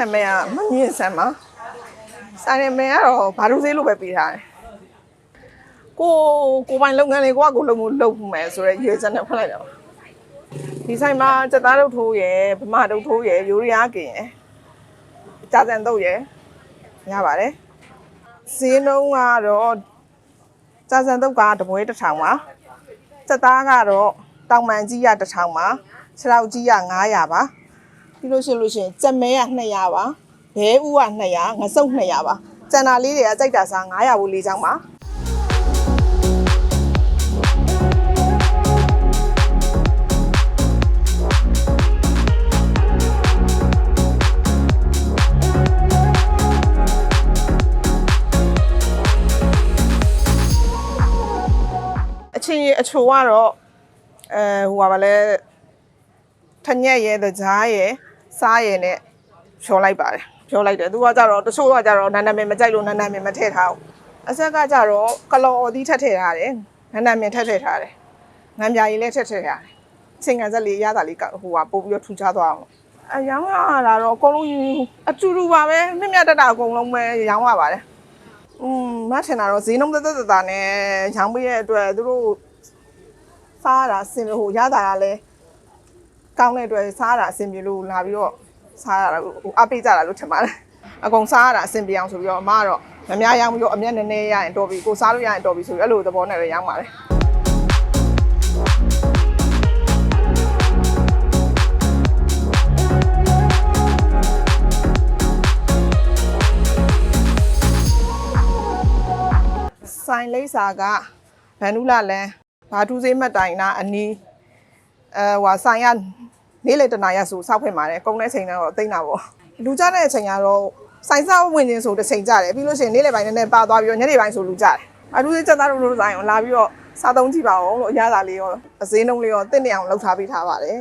နာမည်ကမမြင့်ဆန်ပါဆိုင်နာမည်ကတော့ဘာလို့ဈေးလို့ပဲပေးထားတယ်ကိုကိုပိုင်လုပ်ငန်းလေးကိုကကိုလုပ်မှုလုပ်မယ်ဆိုတော့ရွေးစက်နဲ့ဖွင့်လိုက်တာပါဒီဆိုင်မှာစက်သားတုပ်ထိုးရယ်ဗမာတုပ်ထိုးရယ်ယူရီးယားကင်ရယ်ကြာစံတုပ်ရယ်ရပါတယ်ဈေးနှုန်းကတော့ကြာစံတုပ်ကတပွဲတစ်ထောင်ပါစက်သားကတော့တောင်မှန်ကြီးရတစ်ထောင်ပါခြေထောက်ကြီးရ900ပါ ပြီးလို့ရှိလို့ရှိရင်ကြက်မဲရ200ပါဘဲဥက200ငစုပ်200ပါကျန်တာလေးတွေကကြိုက်တာစား900ဘူးလေးချောင်းပါအချင်းကြီးအချိုကတော့အဲဟိုပါဗလဲထညက်ရဲ့တကြားရဲ့ စားရဲ့နဲ့ဖြောလိုက်ပါတယ်ဖြောလိုက်တယ်သူကကြတော့တချို့ကကြတော့နန်းနာမည်မကြိုက်လို့နန်းနာမည်မထည့်ထားဘူးအဆက်ကကြတော့ကလော်အသီးထက်ထည့်ထားတယ်နန်းနာမည်ထက်ထည့်ထားတယ်ငံပြာရည်လည်းထက်ထည့်ထားတယ်ချင်းကန်စက်လေးရတာလေးကဟိုကပို့ပြီးတော့ထူခြားသွားအောင်အရောင်းရတာတော့အကုန်လုံးအတူတူပါပဲမြင့်မြတ်တက်တာအကုန်လုံးပဲရောင်းရပါတယ်อืมမထင်တာတော့ဈေးနှုန်းသက်သက်သက်သာနဲ့ရောင်းပေးရဲ့အတွက်သူတို့စားရတာအဆင်ပြေဟိုရတာကလည်း ကောင်းတဲ့အတွက်စားရတာအဆင်ပြေလို့လာပြီးတော့စားရတာဟိုအပိကြတာလို့ထင်ပါတယ်အကုန်စားရတာအဆင်ပြေအောင်ဆိုပြီးတော့အမကတော့မများရောင်းပြီးတော့အမျက်နည်းနည်းရရင်တော်ပြီကိုစားလို့ရရင်တော်ပြီဆိုပြီးအဲ့လိုသဘောနဲ့ပဲရောင်းပါတယ်ဆိုင်လိပ်စာကဗန်နူလာလန်ဘာတူးစေးမတ်တိုင်နာအနီးအဲဟွာဆိုင်က နေ့လေတနာရဆိုစောက်ဖွင့်ပါတယ်ကုန်တဲ့ချိန်တော့သိမ့်တာပေါ့လူကြတဲ့အချိန်ကတော့ဆိုင်စောက်ဝင်ခြင်းဆိုတစ်ချိန်ကြတယ်ပြီးလို့ရှိရင်နေ့လေပိုင်းနည်းနည်းပါသွားပြီးတော့ညနေပိုင်းဆိုလူကြတယ်ဘာတူးစေးစက်သားတို့လို့ဆိုင်အောင်လာပြီးတော့စားသုံးကြည့်ပါအောင်လို့အရသာလေးရောအစင်းနှုံးလေးရောတင့်နေအောင်လှုပ်ထားပေးထားပါတယ်